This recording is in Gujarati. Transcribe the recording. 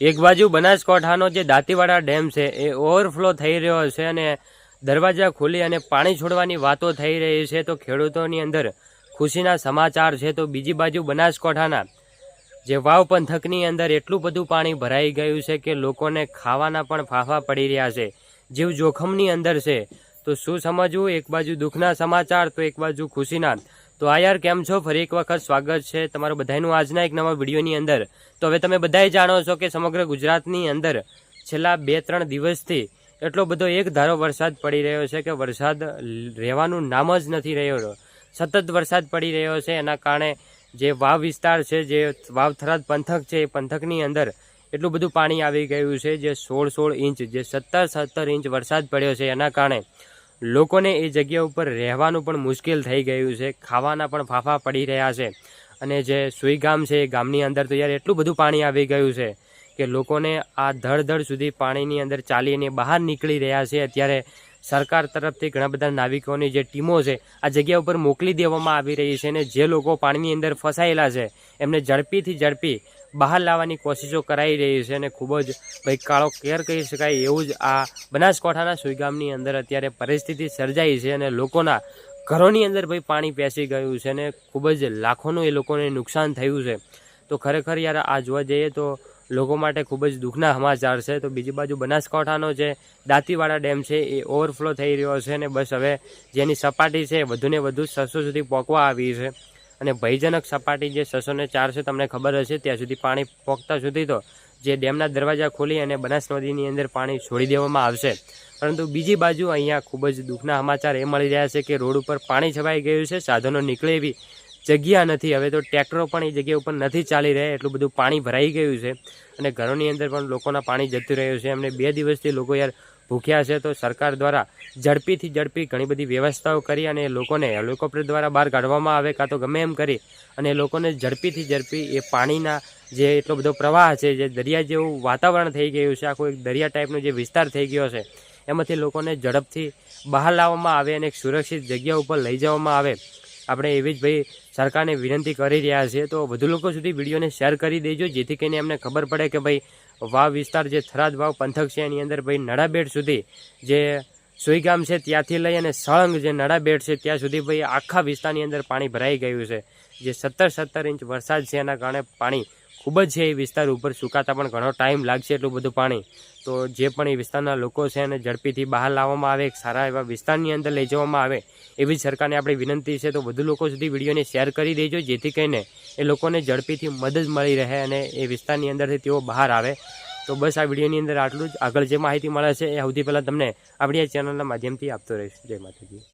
એક બાજુ બનાસકાંઠાનો જે દાંતીવાડા ડેમ છે, એ ઓવરફ્લો થઈ રહ્યો છે અને દરવાજા ખોલી અને પાણી છોડવાની વાતો થઈ રહી છે, તો ખેડૂતોની અંદર ખુશીના સમાચાર છે, તો બીજી બાજુ બનાસકાંઠાના જે વાવ પંથકની અંદર એટલું બધું પાણી ભરાઈ ગયું છે કે લોકોને ખાવાના પણ ફાફા પડી રહ્યા છે. જીવ જોખમની અંદર છે. તો શું સમજવું? એક બાજુ દુઃખના સમાચાર, તો એક બાજુ ખુશીના તો આ યાર કેમ છો? ફરી એક વખત સ્વાગત છે તમારું બધાનું આજના એક નવા વિડીયોની અંદર. તો હવે તમે બધાય જાણો છો કે સમગ્ર ગુજરાતની અંદર છેલ્લા બે ત્રણ દિવસથી એટલો બધો એક ધારો વરસાદ પડી રહ્યો છે કે વરસાદ રહેવાનું નામ જ નથી રહ્યો. સતત વરસાદ પડી રહ્યો છે. એના કારણે જે વાવ વિસ્તાર છે, જે વાવ થરાદ પંથક છે, એ પંથકની અંદર એટલું બધું પાણી આવી ગયું છે જે સોળ સોળ ઇંચ, જે સત્તર સત્તર ઇંચ વરસાદ પડ્યો છે. એના કારણે લોકોને એ જગ્યા ઉપર રહેવાનું પણ મુશ્કેલ થઈ ગયું છે. ખાવાના પણ ફાફા પડી રહ્યા છે. અને જે સુઈ ગામ છે, એ ગામની અંદર તો યાર એટલું બધું પાણી આવી ગયું છે કે લોકોને આ ધડધડ સુધી પાણીની અંદર ચાલીને બહાર નીકળી રહ્યા છે. અત્યારે સરકાર તરફથી ઘણા બધા નાવિકોની જે ટીમો છે, આ જગ્યા ઉપર મોકલી દેવામાં આવી રહી છે અને જે લોકો પાણીની અંદર ફસાયેલા છે, એમને ઝડપીથી ઝડપી બહાર લાવવાની કોશિશો કરાઈ રહી છે અને ખૂબ જ ભાઈ કાળો કેર કહી શકાય એવું જ આ બનાસકાંઠાના સુઈગામની અંદર અત્યારે પરિસ્થિતિ સર્જાઈ છે અને લોકોના ઘરોની અંદર ભાઈ પાણી પેસી ગયું છે અને ખૂબ જ લાખોનું એ લોકોને નુકસાન થયું છે. તો ખરેખર યાર આ જોવા જઈએ તો લોકો માટે ખૂબ જ દુઃખના સમાચાર છે. તો બીજી બાજુ બનાસકાંઠાનો જે દાંતીવાડા ડેમ છે એ ઓવરફ્લો થઈ રહ્યો છે અને બસ હવે જેની સપાટી છે વધુને વધુ સસો સુધી પહોંચવા આવી છે. અને ભયજનક સપાટી જે છસો ને ચાર તમને ખબર હશે, ત્યાં સુધી પાણી પહોંચતા સુધી તો જે ડેમના દરવાજા ખોલી અને બનાસ નદીની અંદર પાણી છોડી દેવામાં આવશે. પરંતુ બીજી બાજુ અહીંયા ખૂબ જ દુઃખના સમાચાર એ મળી રહ્યા છે કે રોડ ઉપર પાણી છવાઈ ગયું છે, સાધનો નીકળે એવી જગ્યા નથી. હવે તો ટ્રેક્ટરો પણ એ જગ્યા ઉપર નથી ચાલી રહ્યા, એટલું બધું પાણી ભરાઈ ગયું છે અને ઘરોની અંદર પણ લોકોના પાણી જતું રહ્યું છે. એમને બે દિવસથી લોકો યાર ભૂખ્યા છે તો સરકાર દ્વારા ઝડપીથી ઝડપી ઘણી બધી વ્યવસ્થાઓ કરી અને લોકોને હેલિકોપ્ટર દ્વારા બહાર કાઢવામાં આવે કાં તો ગમે એમ કરી અને લોકોને ઝડપીથી ઝડપી એ પાણીના જે એટલો બધો પ્રવાહ છે, જે દરિયા જેવું વાતાવરણ થઈ ગયું છે, આખો એક દરિયા ટાઈપનો જે વિસ્તાર થઈ ગયો છે, એમાંથી લોકોને ઝડપથી બહાર લાવવામાં આવે અને એક સુરક્ષિત જગ્યા ઉપર લઈ જવામાં આવે. આપણે એવી જ ભાઈ સરકારને વિનંતી કરી રહ્યા છીએ, તો વધુ લોકો સુધી વિડીયોને શેર કરી દેજો, જેથી કરીને એમને ખબર પડે કે ભાઈ વાવ વિસ્તાર જે થરાદ વાવ પંથક છે, એની અંદર ભાઈ નડાબેટ સુધી જે સુઈગામ છે, ત્યાંથી લઈ અને સળંગ જે નડાબેટ છે, ત્યાં સુધી ભાઈ આખા વિસ્તારની અંદર પાણી ભરાઈ ગયું છે. જે સત્તર સત્તર ઇંચ વરસાદ છે, એના કારણે પાણી ખૂબ જ છે એ વિસ્તાર ઉપર સુકાતા પણ ઘણો ટાઈમ લાગશે એટલું બધું પાણી. તો જે પણ એ વિસ્તારના લોકો છે એને ઝડપીથી બહાર લાવવામાં આવે, એક સારા એવા વિસ્તારની અંદર લઈ જવામાં આવે, એવી સરકારને આપણી વિનંતી છે. તો વધુ લોકો સુધી વિડીયોને શેર કરી દેજો, જેથી કરીને એ લોકોને ઝડપીથી મદદ મળી રહે અને એ વિસ્તારની અંદરથી તેઓ બહાર આવે. તો બસ આ વિડીયોની અંદર આટલું જ. આગળ જે માહિતી મળે છે એ સૌથી પહેલાં તમને આપણી આ ચેનલના માધ્યમથી આપતો રહીશ. જય માતાજી.